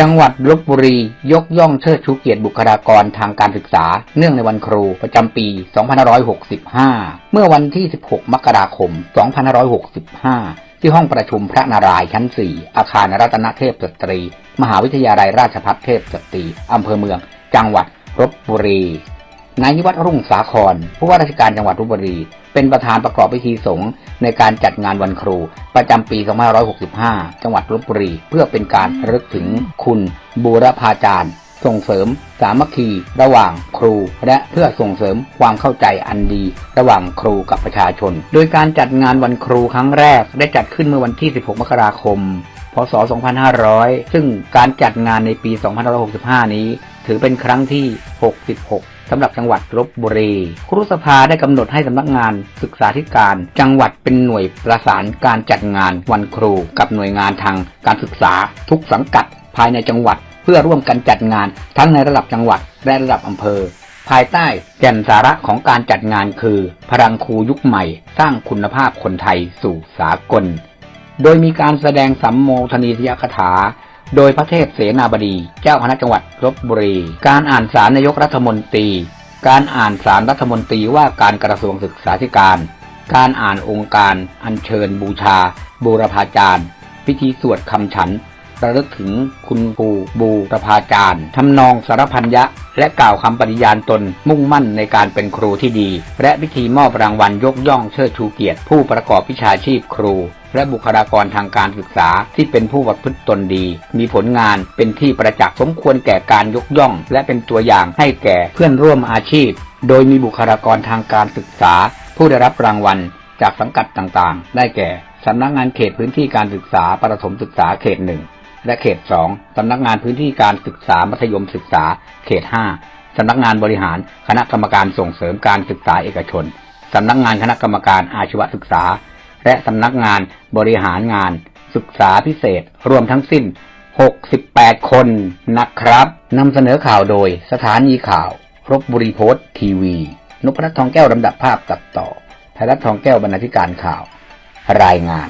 จังหวัดลบบุรียกย่องเชิดชูเกียรติบุคลากรทางการศึกษา เนื่องในวันครูประจำปี 2565 เมื่อวันที่ 16 มกราคม 2565 ที่ห้องประชุมพระนารายณ์ชั้น 4 อาคารรัตนเทพสตรี มหาวิทยาลัยราชภัฏเทพสตรีอำเภอเมือง จังหวัดลบบุรี นายนิวัฒน์รุ่งสาครผู้ว่าราชการจังหวัดลบบุรี เป็นประธานประกอบพิธีสงฆ์ในการจัดงานวันครู ประจำปี 2565 จังหวัดลบบุรี เพื่อเป็นการระลึกถึงคุณบูรพาจารย์ ส่งเสริม สามัคคี ระหว่างครู และเพื่อส่งเสริมความเข้าใจอันดี ระหว่างครูกับประชาชน โดยการจัดงานวันครูครั้งแรกได้จัดขึ้นเมื่อวันที่ 16 มกราคมพศ 2500 ซึ่งการจัดงานในปี 2565 นี้ ถือเป็นครั้งที่ 66 สำหรับจังหวัดลบบุรี ครุสภาได้กำหนดให้สำนักงานศึกษาธิการ จังหวัดเป็นหน่วยประสานการจัดงานวันครู กับหน่วยงานทางการศึกษา ทุกสังกัดภายในจังหวัด เพื่อร่วมกันจัดงาน ทั้งในระดับจังหวัดและระดับอำเภอ ภายใต้แก่นสาระของการจัดงานคือ พลังครูยุคใหม่ สร้างคุณภาพคนไทยสู่สากล โดยมีการแสดงสัมโมทนียคถา โดยพระเทพเสนาบดี เจ้าคณะจังหวัดลบบุรี การอ่านสารนายกรัฐมนตรี การอ่านสารรัฐมนตรีว่าการกระทรวงศึกษาธิการ การอ่านองค์การ อัญเชิญบูชา บูรพาจารย์ พิธีสวดคำฉัน ระลึกถึงคุณครูบูรพาจารย์ทำนองสารพันยะ และกล่าวคำปฏิญาณตนมุ่งมั่นในการเป็นครูที่ดี และพิธีมอบรางวัลยกย่องเชิดชูเกียรติ ผู้ประกอบวิชาชีพครู และบุคลากรทางการศึกษาที่เป็นผู้ประพฤติตนดี มีผลงานเป็นที่ประจักษ์สมควรแก่การยกย่อง และเป็นตัวอย่างให้แก่เพื่อนร่วมอาชีพ โดยมีบุคลากรทางการศึกษา ผู้ได้รับรางวัลจากสังกัดต่างๆ ได้แก่สำนักงานเขตพื้นที่การศึกษาประถมศึกษาเขตหนึ่ง และเขต2สำนักงานพื้นที่การศึกษามัธยมศึกษา เขต5สำนักงานบริหาร คณะกรรมการส่งเสริมการศึกษาเอกชนสำนักงานคณะกรรมการอาชีวศึกษา และสำนักงานบริหารงาน ศึกษาพิเศษ รวมทั้งสิ้น 68 คนนะครับนำเสนอข่าวโดยสถานีข่าวรบบุรีโพสต์ทีวี นพรัตน์ทองแก้วลำดับภาพตัดต่อไทยรัฐทองแก้วบรรณาธิการข่าว รายงาน